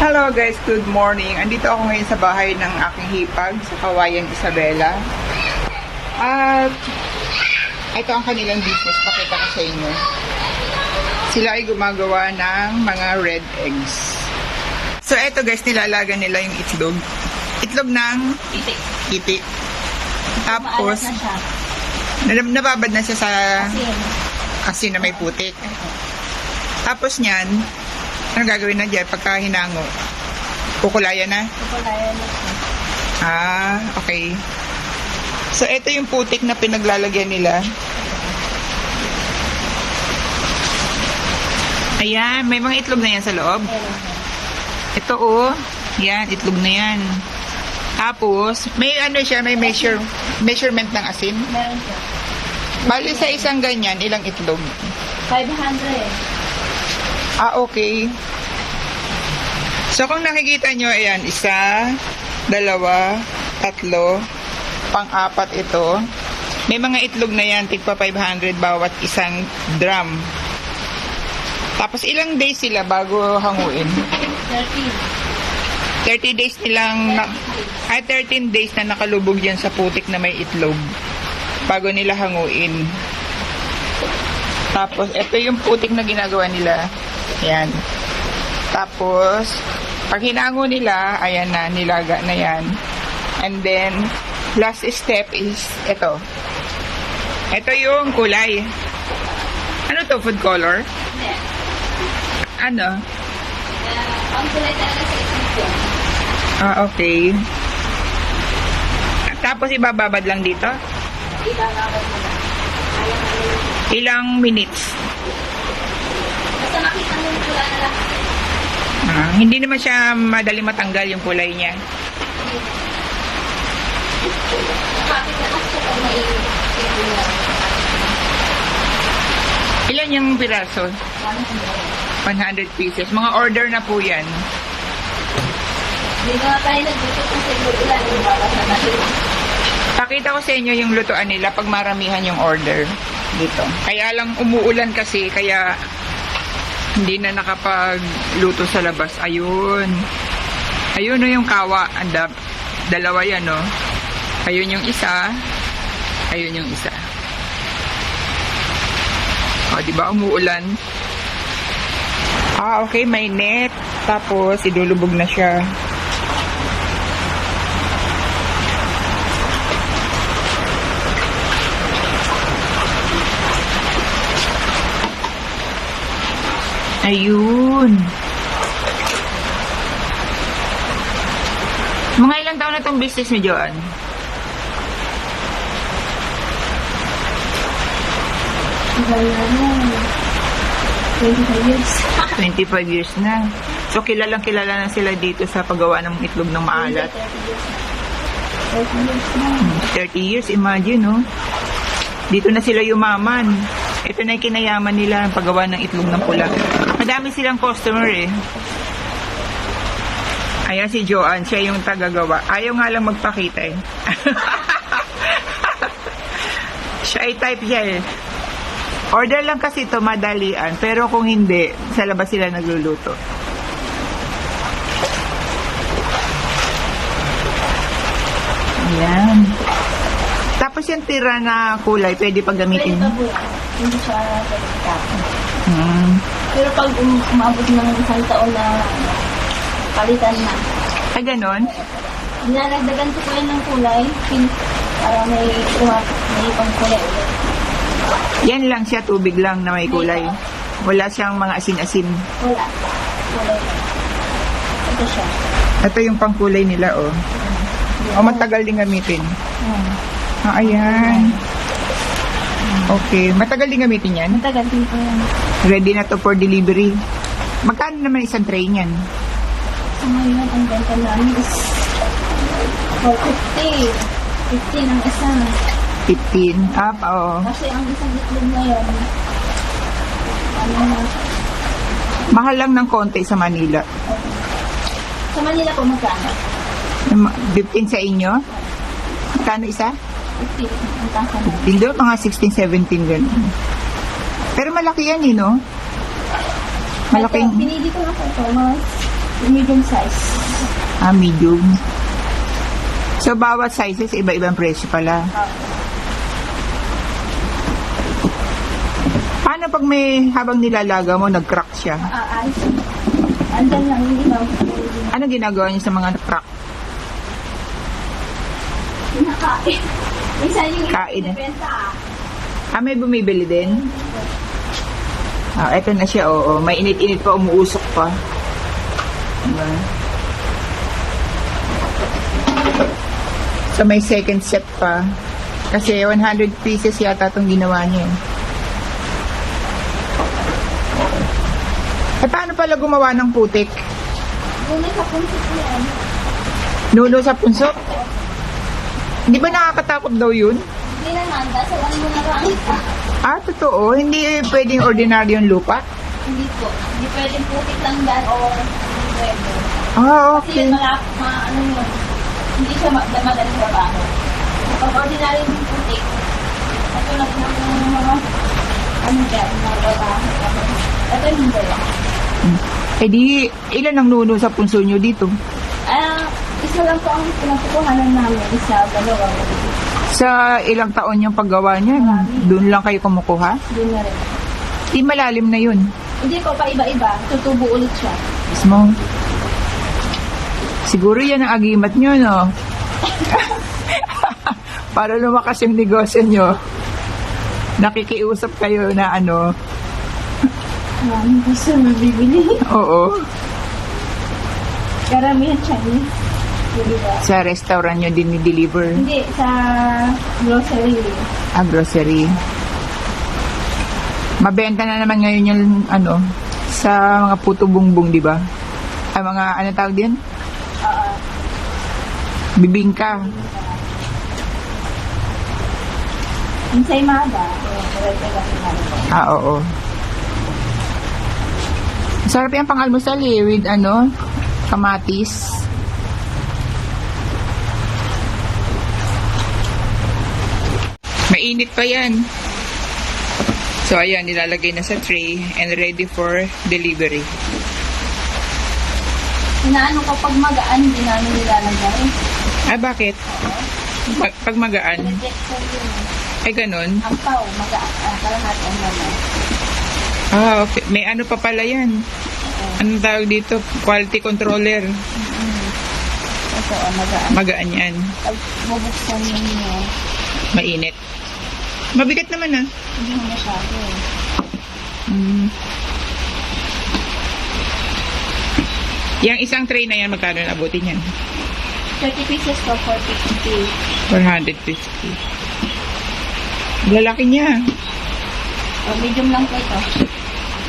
Hello guys, good morning. Andito ako ngayon sa bahay ng aking hipag sa Kawayan Isabela. At ito ang kanilang business. Pakita ko sa inyo. Sila ay gumagawa ng mga red eggs. So eto guys, nilalagan nila yung itlog. Itlog ng Iti. iti. Tapos, na nababad na siya sa Kasi, asin na may putik. Tapos niyan, ano gagawin na dyan pagka hinango? Kukulayan na? kupulayan na. Ah, okay. So, ito yung putik na pinaglalagyan nila. Ayan, may mga itlog na yan sa loob. Ito oh, yan, itlog na yan. Tapos, may ano siya, may measure, measurement ng asin. Meron siya. Bali sa isang ganyan, ilang itlog? 500. Ah, okay. So, kung nakikita nyo, ayan, isa, dalawa, tatlo, pang-apat ito. May mga itlog na yan, tigpa 500 bawat isang drum. Tapos, ilang days sila bago hanguin? 13. 30 days nilang, na, ay 13 days na nakalubog dyan sa putik na may itlog bago nila hanguin. Tapos, ito yung putik na ginagawa nila. Yan. Tapos, pag hinango nila, ayan na, nilaga na yan. And then, last step is ito. Ito yung kulay. Ano to, food color? Hindi. Ano? Uh, ang kulay talaga sa isip ko. Ah, okay. Tapos ibababad lang dito? Ibababad mo lang. Ilang minutes? Basta makita mo yung pula na lang. Ah, hindi naman siya madali matanggal yung kulay niya. Kasi. Ilan yung piraso? Ano kung meron? 100 pieces. Mga order na po yan. Hindi na tayo nagbutot ng siguro ulan. Ibabasa na siya. Pakita ko sa inyo yung lutuan nila pag maramihan yung order dito. Kaya lang umuulan kasi, kaya hindi na nakapagluto sa labas. Ayun. Ayun no yung kawa. Anda, dalawa yan no. Ayun yung isa. Ayun yung isa. O, di ba umuulan? Ah, okay, may net. Tapos, idulubog na siya. Ayun. Mga ilang taon na itong business ni? Ganda na. 25 years. 25 years na. So, kilalang kilala na sila dito sa paggawa ng itlog ng maalat. 30 years. 30 years na. 30 years, imagine, no? Dito na sila yumaman. Ito na yung kinayaman nila ang paggawa ng itlog ng pula. Madami silang customer eh. Ayan si Joanne, siya yung tagagawa. Ayaw nga lang magpakita eh. siya ay type siya eh. Order lang kasi ito madalian, pero kung hindi, sa labas sila nagluluto. Ayan. Tapos yung tira na kulay, pwede pag Pwede gamitin. pa po. Hindi siya pwede. Hmm. Pero pag um, umabot ng isang taon na palitan na, Ay, ganon? dinadagdagan ko po yan ng kulay, pink, para may umabot, may pang kulay ulit. Yan lang siya, tubig lang na may kulay. Wala siyang mga asin-asin. Wala. Lang. Ito siya. Ito yung pangkulay nila, oh. O, matagal din gamitin. Hmm. Ah, ayan. Okay. Matagal din gamitin yan. Matagal din po yan. Ready na to for delivery. Magkano naman isang tray niyan? So ngayon, ang benta namin is 450. 50 ang isa. 15. Ah, oo. Kasi ang isang itlog ngayon, ano na, Mahal lang ng konti sa Manila. sa Manila po magkano? Yung ma- 15 sa inyo? Magkano isa? 50 ang tasa na. Hindi, mga 16, 17 ganun. Pero malaki yan, eh, no? Ito, Malaking... pinili ko na po ito, mga medium size. Ah, medium. So, bawat sizes, iba-ibang presyo pala. Paano pag may habang nilalaga mo, nag-crack siya? Aalis. Andyan lang, hindi na. Ano ginagawa niya sa mga crack? Kinakain. Minsan yung Kain. ah. Ah, may bumibili din? Ah, eto na siya, oo. May init-init pa, umuusok pa. Diba? So, may second set pa. Kasi 100 pieces yata itong ginawa niya. eh. Eh, paano pala gumawa ng putik? Una sa punso ko yan. Nuno sa punso? Di ba nakakatakot daw yun? Hindi naman, dasalan mo na lang. Ah, totoo. Hindi pwedeng ordinaryong lupa? Hindi po. Hindi pwedeng putik lang dyan o pwede. Ah, Kasi okay. yun, malap, ma, ano yun, hindi siya ma- madaling trabaho. Pag ordinary yung putik, ito lang yung mga, ano dyan, mga trabaho. Ito hindi. Eh di, ilan ang nuno sa punso nyo dito? Isa lang po ang pinagkukuhanan namin, isa, dalawa. Sa ilang taon yung paggawa niya, doon lang kayo kumukuha? Doon na rin. Di malalim na yun. Hindi po, pa-iba-iba. Tutubo ulit siya. Mismo. Siguro yan ang agimat nyo, no? Para lumakas yung negosyo nyo. Nakikiusap kayo na ano, Maraming gusto mabibili. oo, Karamihan Chinese. Sa restaurant nyo din ni-deliver. Hindi, sa grocery. Ah, grocery. Mabenta na naman ngayon yung ano, sa mga puto bungbong, di ba? Ay, mga, ano tawag din? Oo. Bibingka. Yung sa imada. Ah, oo. Sarap yan pang almusal eh, with ano, kamatis. Mainit pa yan. So, ayan, nilalagay na sa tray and ready for delivery. Inaano ko pag magaan, hindi namin nilalagay. Ah, bakit? Pag, pag magaan. Rejection yun. Ay, ganun. Ang pao, magaan. Ah, kalahati ang. Ah, okay. May ano pa pala yan. Anong tawag dito? Quality controller. Ito, oh, magaan. Magaan yan. Pag bubuksan ninyo, Mainit. Mabigat naman ah. hindi mo masyado. Mm. Yang isang tray na yan, magkano nabutin yan? 30 pieces for 450. 450. Lalaki niya. O, medium lang po ito.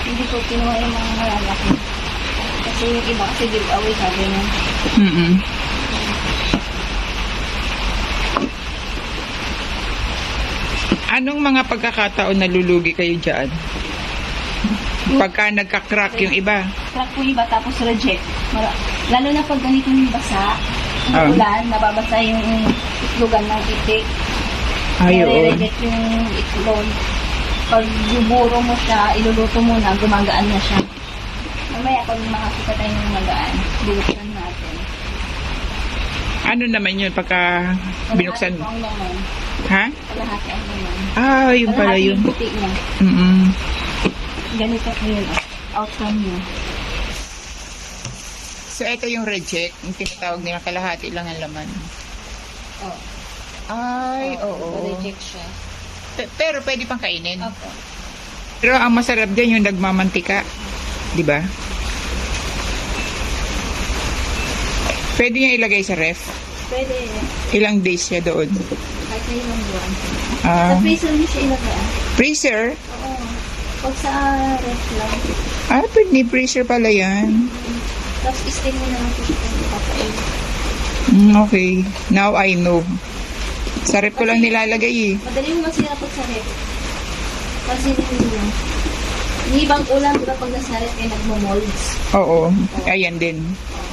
Hindi ko kinuha yung mga malalaki. Kasi yung iba kasi giveaway sabi niya. Mm-mm. Anong mga pagkakataon nalulugi kayo dyan? Pagka nagka-crack yung iba. Crack po yung iba tapos reject. Lalo na pag ganito yung basa, yung Ah. ulan, nababasa yung itlogan ng itik. Ay, oo. Nare-reject yung itlog. Pag buburo mo siya, iluluto mo na, gumagaan na siya. Mamaya pag makakita tayo ng magaan, bubuksan. Ano naman yun pagka binuksan laman. Ha? Ang laman. Ah, yun pala yun. puti niya. Mm-mm. Ganito yun. oh. Outcome niya. So, ito yung reject. Yung tinatawag nila kalahati lang ang laman. Oh. Ay, Oh, oo. Reject siya. Pe- Pero pwede pang kainin. Opo. Pero ang masarap din yung nagmamantika. Di ba? Pwede niya ilagay sa ref. Pwede. Ilang days siya doon. Kahit na ilang buwan. Ah, Sa freezer niyo siya ilagay. freezer. Oo. Pag sa ref lang. Ah, pwede freezer pala yan. Tapos i-steam mo naman siya kung papain. Mm, okay. Now I know. Sa ref ko lang nilalagay eh. Madali mo masira pag sa ref. Pansinin niyo. Yung ibang ulam, di ba pag nasa ref ay nagmo-molds. Oo. Ayan din. Oo.